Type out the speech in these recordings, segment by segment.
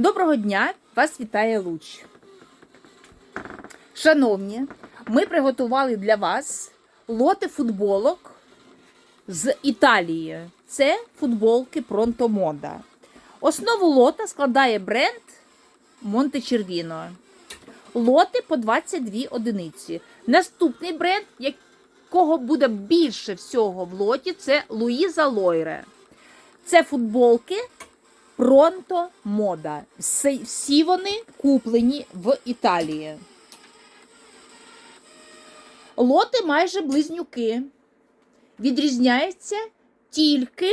Доброго дня! Вас вітає Луч. Шановні, ми приготували для вас лоти футболок з Італії. Це футболки Moda. Основу лота складає бренд Монтечервіно. Лоти по 22 одиниці. Наступний бренд, якого буде більше всього в лоті, це Луїза Лойре. Це футболки Pronto Moda. Всі- вони куплені в Італії. Лоти майже близнюки. Відрізняються тільки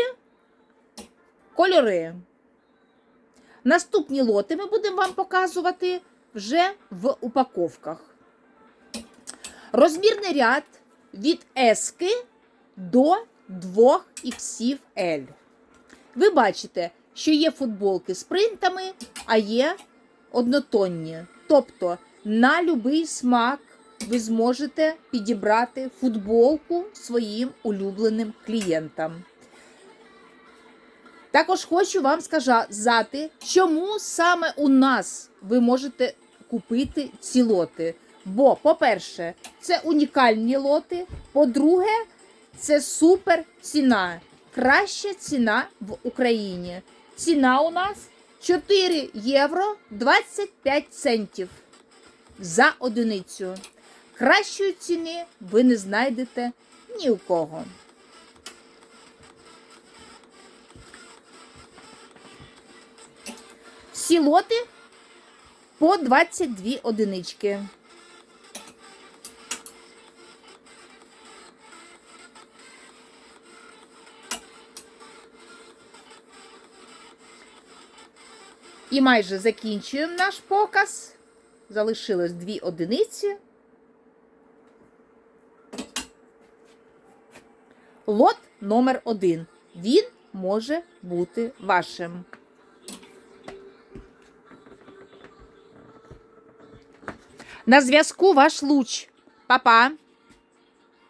кольори. Наступні лоти ми будемо вам показувати вже в упаковках. Розмірний ряд від S до 2XL. Ви бачите, що є футболки з принтами, а є однотонні. Тобто на будь-який смак ви зможете підібрати футболку своїм улюбленим клієнтам. Також хочу вам сказати, чому саме у нас ви можете купити ці лоти. Бо, по-перше, це унікальні лоти. По-друге, це супер ціна. Краща ціна в Україні. Ціна у нас 4 євро 25 центів за одиницю. Кращої ціни ви не знайдете ні у кого. Всі лоти по 22 одинички. І майже закінчуємо наш показ. Залишилось дві одиниці. Лот номер один. Він може бути вашим. На зв'язку ваш луч. Па-па!